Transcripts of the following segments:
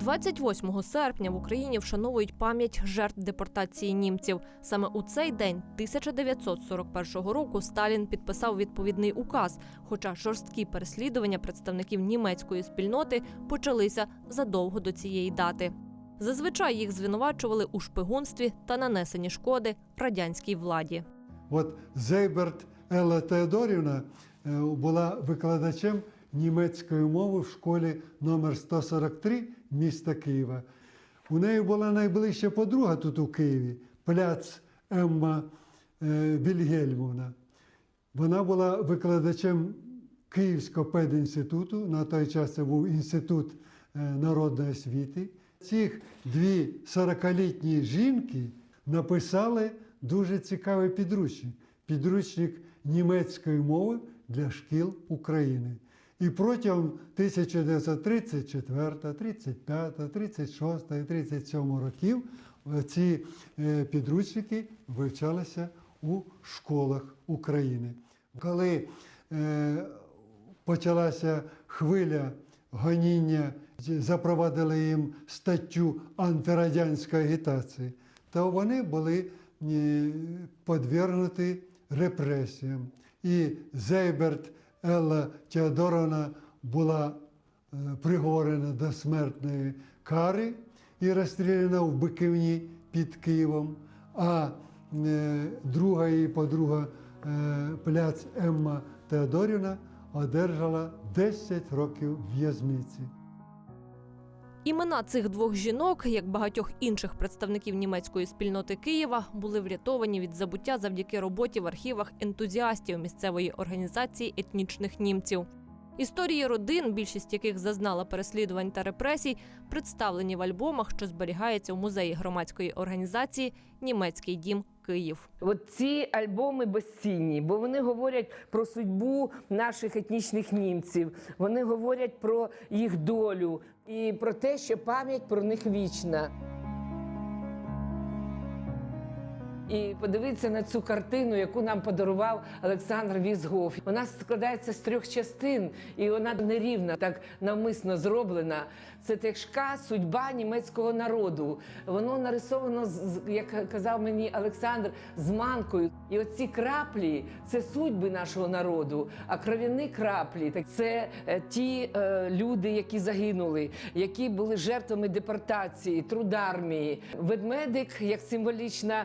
28 серпня в Україні вшановують пам'ять жертв депортації німців. Саме у цей день 1941 року Сталін підписав відповідний указ. Хоча жорсткі переслідування представників німецької спільноти почалися задовго до цієї дати. Зазвичай їх звинувачували у шпигунстві та нанесенні шкоди радянській владі. От Зейберт Елла Теодорівна е, була викладачем німецької мови в школі номер 143 міста Києва. У неї була найближча подруга тут у Києві, пляц Емма е, Вільгельмовна. Вона була викладачем Київського педінституту. На той час це був інститут е, народної освіти. Цих дві 40-літні жінки написали дуже цікавий підручник. Підручник німецької мови для шкіл України. І протягом 1934, 35, 36 і 37 років е, ці е, підручники вивчалися у школах України. Коли е, почалася хвиля гоніння, запровадили їм статтю антирадянської агітації, то вони були подвергнуті репресіям. І Зейберт Елла Теодоровна була е, приговорена до смертної кари і розстріляна в Биківні під Києвом. А е, друга її подруга е, пляц Емма Теодорівна одержала 10 років в'язниці. Імена цих двох жінок, як багатьох інших представників німецької спільноти Києва, були врятовані від забуття завдяки роботі в архівах ентузіастів місцевої організації етнічних німців. Історії родин, більшість яких зазнала переслідувань та репресій, представлені в альбомах, що зберігаються в музеї громадської організації Німецький дім Київ. От ці альбоми безцінні, бо вони говорять про судьбу наших етнічних німців. Вони говорять про їх долю і про те, що пам'ять про них вічна. І подивитися на цю картину, яку нам подарував Олександр Візгоф. Вона складається з трьох частин, і вона нерівна, так навмисно зроблена. Це тяжка судьба німецького народу. Воно нарисовано, як казав мені Олександр, з манкою. І оці краплі це судьби нашого народу. А кров'яні краплі так це е, ті е, люди, які загинули, які були жертвами депортації, трудармії. Ведмедик як символічна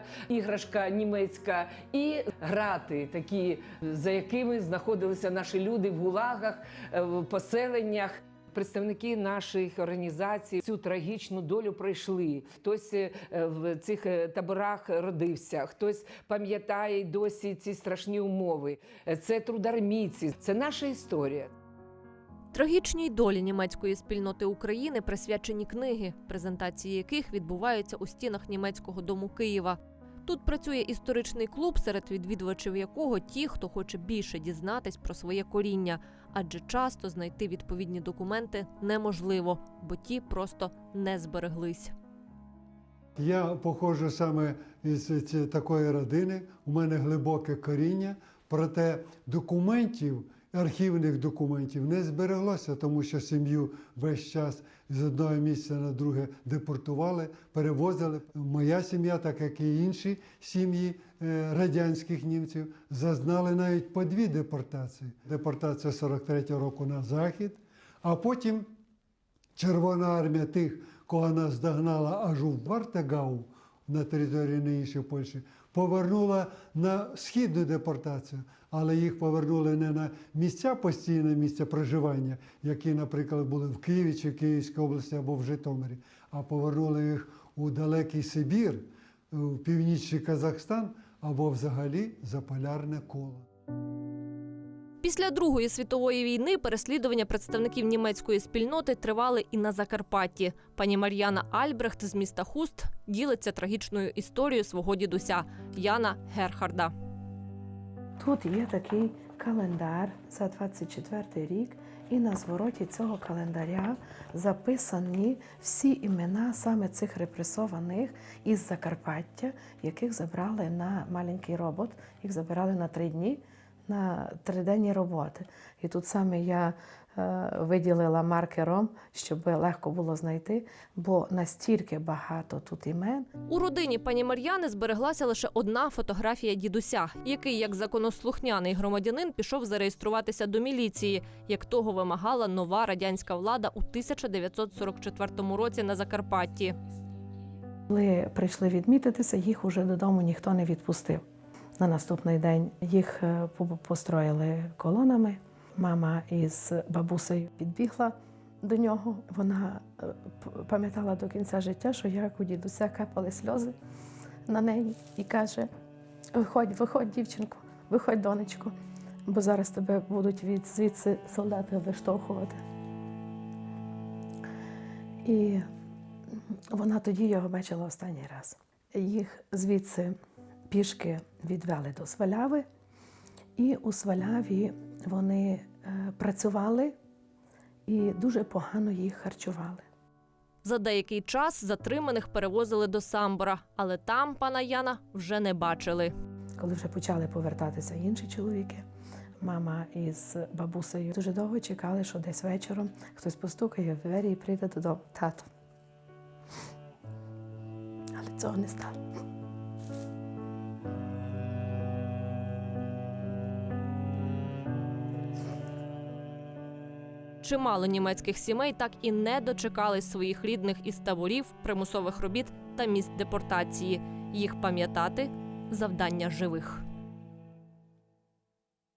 іграшка німецька, і грати, такі, за якими знаходилися наші люди в гулагах, е, в поселеннях. Представники наших організацій цю трагічну долю пройшли. Хтось е, в цих е, таборах родився, хтось пам'ятає досі ці страшні умови. Це трудармійці, це наша історія. Трагічній долі німецької спільноти України присвячені книги, презентації яких відбуваються у стінах німецького дому Києва. Тут працює історичний клуб, серед відвідувачів якого ті, хто хоче більше дізнатись про своє коріння, адже часто знайти відповідні документи неможливо, бо ті просто не збереглись. Я походжу саме із такої родини. У мене глибоке коріння, проте документів, архівних документів не збереглося, тому що сім'ю весь час з одного місця на друге депортували, перевозили. Моя сім'я, так як і інші сім'ї е, радянських німців, зазнали навіть по дві депортації. Депортація 43-го року на захід, а потім Червона армія тих, кого нас догнала аж у Вартегау на території нинішньої Польщі, повернула на східну депортацію, але їх повернули не на місця постійне місця проживання, які, наприклад, були в Києві чи в Київській області або в Житомирі, а повернули їх у далекий Сибір, в північний Казахстан або взагалі за полярне коло. Після Другої світової війни переслідування представників німецької спільноти тривали і на Закарпатті. Пані Мар'яна Альбрехт з міста Хуст ділиться трагічною історією свого дідуся Яна Герхарда. Тут є такий календар за 24 рік, і на звороті цього календаря записані всі імена саме цих репресованих із Закарпаття, яких забрали на маленький робот, їх забирали на три дні. На триденні роботи. І тут саме я е, виділила маркером, щоб легко було знайти, бо настільки багато тут імен. У родині пані Мар'яни збереглася лише одна фотографія дідуся, який, як законослухняний громадянин, пішов зареєструватися до міліції, як того вимагала нова радянська влада у 1944 році на Закарпатті. Коли прийшли відмітитися, їх уже додому ніхто не відпустив. На наступний день їх е, построїли колонами. Мама із бабусею підбігла до нього. Вона е, пам'ятала до кінця життя, що як у дідуся капали сльози на неї і каже: Виходь, виходь, дівчинку, виходь, донечко, бо зараз тебе будуть від звідси солдати виштовхувати. І вона тоді його бачила останній раз. Їх звідси пішки відвели до Сваляви, і у Сваляві вони е, працювали і дуже погано їх харчували. За деякий час затриманих перевозили до Самбора, але там пана Яна вже не бачили. Коли вже почали повертатися інші чоловіки, мама із бабусею дуже довго чекали, що десь вечором хтось постукає в двері і прийде додому тато. Але цього не стало. Чимало німецьких сімей так і не дочекались своїх рідних із таборів, примусових робіт та місць депортації. Їх пам'ятати завдання живих.